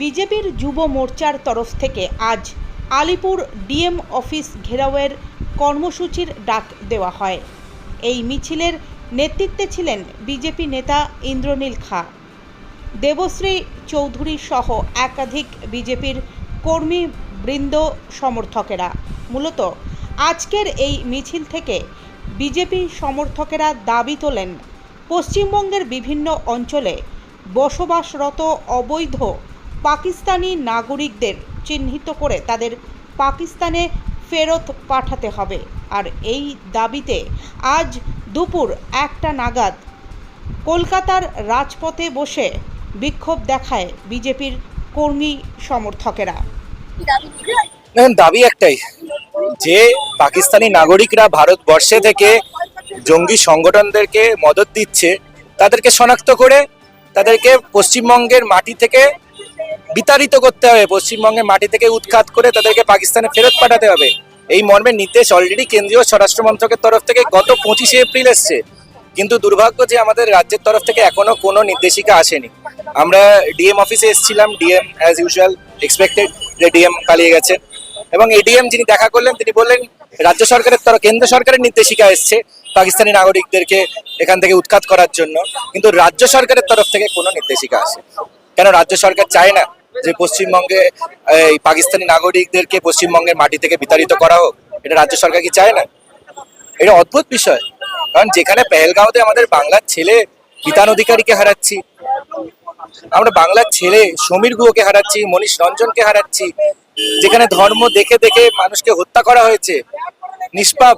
বিজেপির যুব মোর্চার তরফ থেকে আজ আলিপুর ডিএম অফিস ঘেরাওয়ের কর্মসূচির ডাক দেওয়া হয়। এই মিছিলের নেতৃত্বে ছিলেন বিজেপি নেতা ইন্দ্রনীল খা। দেবশ্রী চৌধুরী সহ একাধিক বিজেপির কর্মী বৃন্দ সমর্থকেরা। মূলত আজকের এই মিছিল থেকে বিজেপি সমর্থকেরা দাবি তোলেন, পশ্চিমবঙ্গের বিভিন্ন অঞ্চলে বসবাসরত অবৈধ পাকিস্তানি নাগরিকদের চিহ্নিত করে তাদের পাকিস্তানে ফেরত পাঠাতে হবে। আর এই দাবিতে আজ দুপুর একটা নাগাদ কলকাতার রাজপথে বসে বিক্ষোভ দেখায় বিজেপির কর্মী সমর্থকেরা। দাবি একটাই, যে পাকিস্তানি নাগরিকরা ভারতবর্ষে থেকে জঙ্গি সংগঠনদেরকে মদত দিচ্ছে, তাদেরকে শনাক্ত করে তাদেরকে পশ্চিমবঙ্গের মাটি থেকে বিতাড়িত করতে হবে। পশ্চিমবঙ্গের মাটি থেকে উৎখাত করে তাদেরকে পাকিস্তানে ফেরত পাঠাতে হবে। এই মর্মের নির্দেশ অলরেডি কেন্দ্রীয় স্বরাষ্ট্র মন্ত্রকের তরফ থেকে গত পঁচিশে এপ্রিল এসছে। কিন্তু দুর্ভাগ্য যে আমাদের রাজ্যের তরফ থেকে এখনও কোনো নির্দেশিকা আসেনি। আমরা ডিএম অফিসে এসেছিলাম, ডিএম অ্যাজ ইউজুয়াল এক্সপেক্টেড যে ডিএম পালিয়ে গেছে। এবং এডিএম যিনি দেখা করলেন, তিনি বললেন, রাজ্য সরকারের তরফ, কেন্দ্র সরকারের নির্দেশিকা এসছে পাকিস্তানি নাগরিকদেরকে এখান থেকে উৎখাত করার জন্য। কিন্তু রাজ্য সরকারের তরফ থেকে কোনো নির্দেশিকা আসে কেন রাজ্য সরকার চায় না যে পশ্চিমবঙ্গে, এই পাকিস্তানি নাগরিকদেরকে পশ্চিমবঙ্গের মাটি থেকে বিতাড়িত করা হোক, এটা রাজ্য সরকার কি চায় না? এটা অদ্ভুত বিষয়। কারণ যেখানে পেহেলগাঁওতে আমাদের বাংলার ছেলে বিতান অধিকারীকে হারাচ্ছি, আমরা বাংলার ছেলে সমীর গুহকে হারাচ্ছি, মনীষ রঞ্জনকে হারাচ্ছি, যেখানে ধর্ম দেখে দেখে মানুষকে হত্যা করা হয়েছে, নিষ্পাপ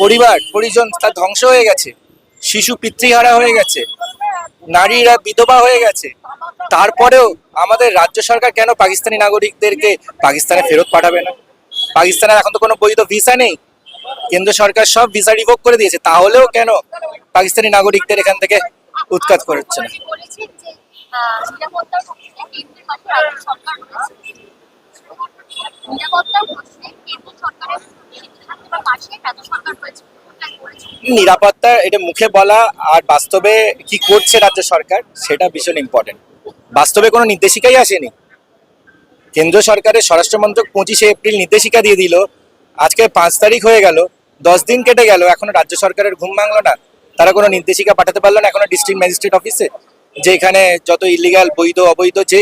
পরিবার, পরিজন তার ধ্বংস হয়ে গেছে, শিশু পিতৃহারা হয়ে গেছে, নারীরা বিধবা হয়ে গেছে তারপরেও আমাদের রাজ্য সরকার কেন পাকিস্তানি নাগরিকদেরকে পাকিস্তানে ফেরত পাঠাবে না? পাকিস্তানের এখন তো কোনো বৈধ ভিসা নেই। কেন্দ্র সরকার সব ভিসা রিভোক করে দিয়েছে। তাহলেও কেন পাকিস্তানি নাগরিকদের এখান থেকে উৎখাত করছে না? নিরাপত্তার প্রশ্নে কেন্দ্র সরকারের পাশে রাজ্য সরকার রয়েছে। নিরাপত্তা এটা মুখে বলা আর বাস্তবে কি করছে রাজ্য সরকার, সেটা ভীষণ ইম্পর্টেন্ট বাস্তবে কোনো নির্দেশিকাই আসেনি। কেন্দ্র সরকারের স্বরাষ্ট্রমন্ত্রক পঁচিশে এপ্রিল নির্দেশিকা দিয়ে দিল, আজকে পাঁচ তারিখ হয়ে গেল, দশ দিন কেটে গেল, এখনও রাজ্য সরকারের ঘুম ভাঙলো না। তারা কোনো নির্দেশিকা পাঠাতে পারল না, এখনও ডিস্ট্রিক্ট ম্যাজিস্ট্রেট অফিসে যে এখানে যত ইলিগাল বৈধ, অবৈধ, যে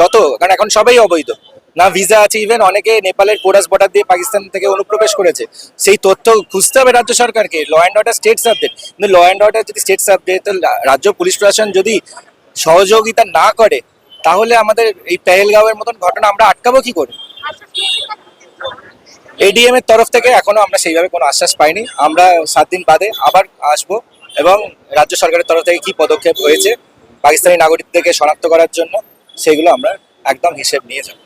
যত, কারণ এখন সবাই অবৈধ। না ভিসা আছে ইভেন অনেকে নেপালের পোরাস বর্ডার দিয়ে পাকিস্তান থেকে অনুপ্রবেশ করেছে। সেই তথ্য খুঁজতে হবে রাজ্য সরকারকে law and order state subject কিন্তু ল অ্যান্ড অর্ডার যদি স্টেট সাবজেক্ট রাজ্য পুলিশ প্রশাসন যদি সহযোগিতা না করে, তাহলে আমাদের এই পেহেলগাঁওয়ের মতন ঘটনা আমরা আটকাবো কি করে? এডিএম এর তরফ থেকে এখনও আমরা সেইভাবে কোনো আশ্বাস পাইনি। আমরা সাত দিন বাদে আবার আসব এবং রাজ্য সরকারের তরফ থেকে কি পদক্ষেপ হয়েছে, পাকিস্তানি নাগরিকদেরকে শনাক্ত করার জন্য, সেগুলো আমরা একদম হিসেব নিয়ে যাব।